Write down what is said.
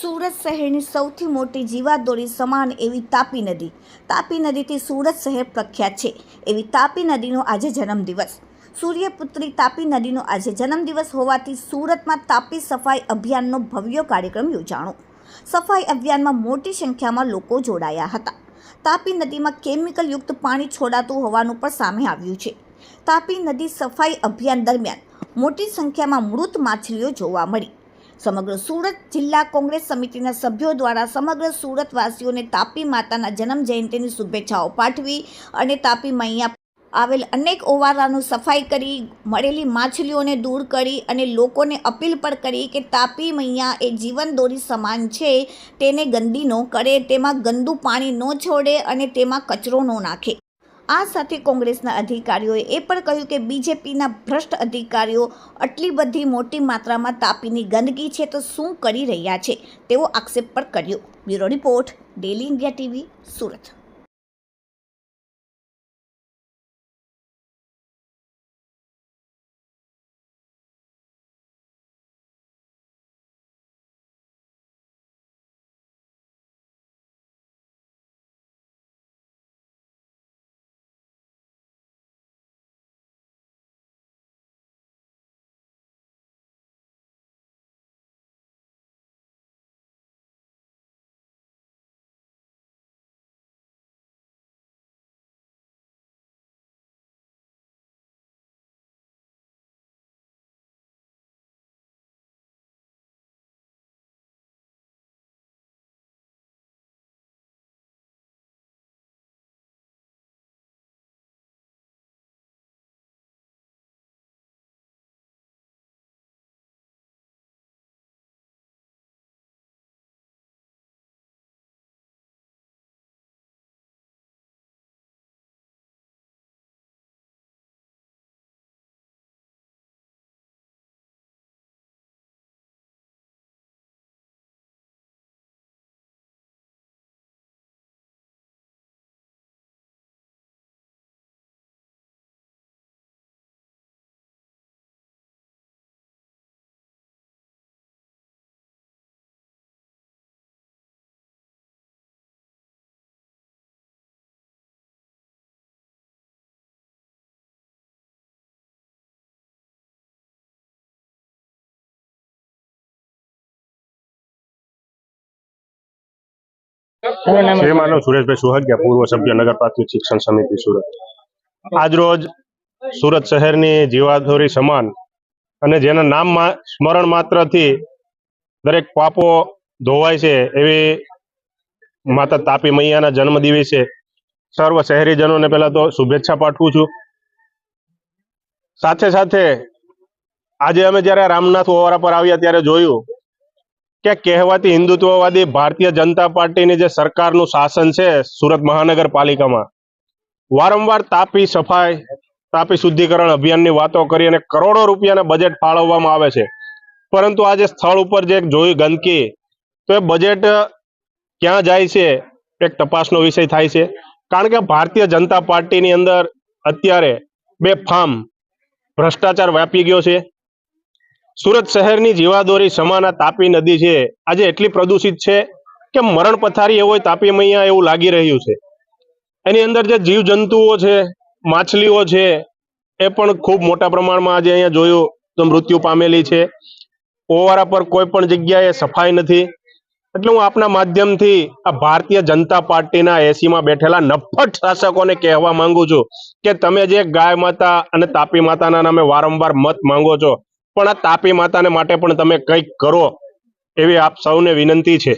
સુરત શહેરની સૌથી મોટી જીવાદોરી સમાન એવી તાપી નદી. તાપી નદીથી સુરત શહેર પ્રખ્યાત છે. એવી તાપી નદીનો આજે જન્મદિવસ. સૂર્યપુત્રી તાપી નદીનો આજે જન્મદિવસ હોવાથી સુરતમાં તાપી સફાઈ અભિયાનનો ભવ્ય કાર્યક્રમ યોજાણો. સફાઈ અભિયાનમાં મોટી સંખ્યામાં લોકો જોડાયા હતા. તાપી નદીમાં કેમિકલયુક્ત પાણી છોડાતું હોવાનું પણ સામે આવ્યું છે. તાપી નદી સફાઈ અભિયાન દરમિયાન મોટી સંખ્યામાં મૃત માછલીઓ જોવા મળી. સમગ્ર સુરત જિલ્લા કોંગ્રેસ સમિતિના સભ્યો દ્વારા સમગ્ર સુરતવાસીઓને તાપી માતાના જન્મ જયંતિની શુભેચ્છાઓ પાઠવી અને તાપી મૈયા આવેલ અનેક ઓવારાનું સફાઈ કરી, મળેલી માછલીઓને દૂર કરી અને લોકોને અપીલ પણ કરી કે તાપી મૈયા એ જીવન દોરી સમાન છે, તેને ગંદી ન કરે, તેમાં ગંદુ પાણી ન છોડે અને તેમાં કચરો ન નાખે. આ સાથે કોંગ્રેસના અધિકારીઓએ એ પણ કહ્યું કે બીજેપીના ભ્રષ્ટ અધિકારીઓ આટલી બધી મોટી માત્રામાં તાપીની ગંદકી છે તો શું કરી રહ્યા છે તેવો આક્ષેપ પણ કર્યો. Bureau report, daily India TV, Surat. Manav Sureshbhai Suhagiya પૂર્વ સભ્ય નગર પ્રાથમિક શિક્ષણ સમિતિ સુરત. આજરોજ સુરત શહેરની જીવાધોરી સમાન અને જેના નામમાં સ્મરણ માત્રથી દરેક પાપો ધોવાય છે એવી માતા તાપી મૈયાના જન્મ દિવસે સર્વ શહેરીજનોને પહેલા તો શુભેચ્છા પાઠવું છું. સાથે સાથે આજે અમે જ્યારે રામનાથ ઓવારા પર આવ્યા ત્યારે જોયું કે કહેવાતી હિન્દુત્વવાદી ભારતીય જનતા પાર્ટીની જે સરકારનું શાસન છે સુરત મહાનગરપાલિકામાં, વારંવાર તાપી સફાઈ, તાપી શુદ્ધિકરણ અભિયાનની વાતો કરી અને કરોડો રૂપિયાના બજેટ ફાળવવામાં આવે છે. પરંતુ આજે સ્થળ ઉપર જે જોઈ ગંદકી, તો એ બજેટ ક્યાં જાય છે, એક તપાસનો વિષય થાય છે. કારણ કે ભારતીય જનતા પાર્ટીની અંદર અત્યારે બે ફાર્મ ભ્રષ્ટાચાર વ્યાપી ગયો છે. સુરત શહેરની જીવાદોરી સમાના તાપી નદી છે. આજે એટલી પ્રદૂષિત છે કે મરણ પથારી એવો તાપી મૈયા એવું લાગી રહ્યું છે. એની અંદર જે જીવ જંતુઓ છે, માછલીઓ છે, એ પણ ખૂબ મોટા પ્રમાણમાં આજે અહીંયા જોયું તો મૃત્યુ પામેલી છે. ઓવારા પર કોઈ પણ જગ્યાએ સફાઈ નથી. એટલે હું આપના માધ્યમથી આ ભારતીય જનતા પાર્ટીના એસીમાં બેઠેલા નફટ શાસકોને કહેવા માંગુ છું કે તમે જે ગાય માતા અને તાપી માતાના નામે વારંવાર મત માંગો છો પણ આ તાપી માતાને માટે પણ તમે કંઈક કરો એવી આપ સૌને વિનંતી છે.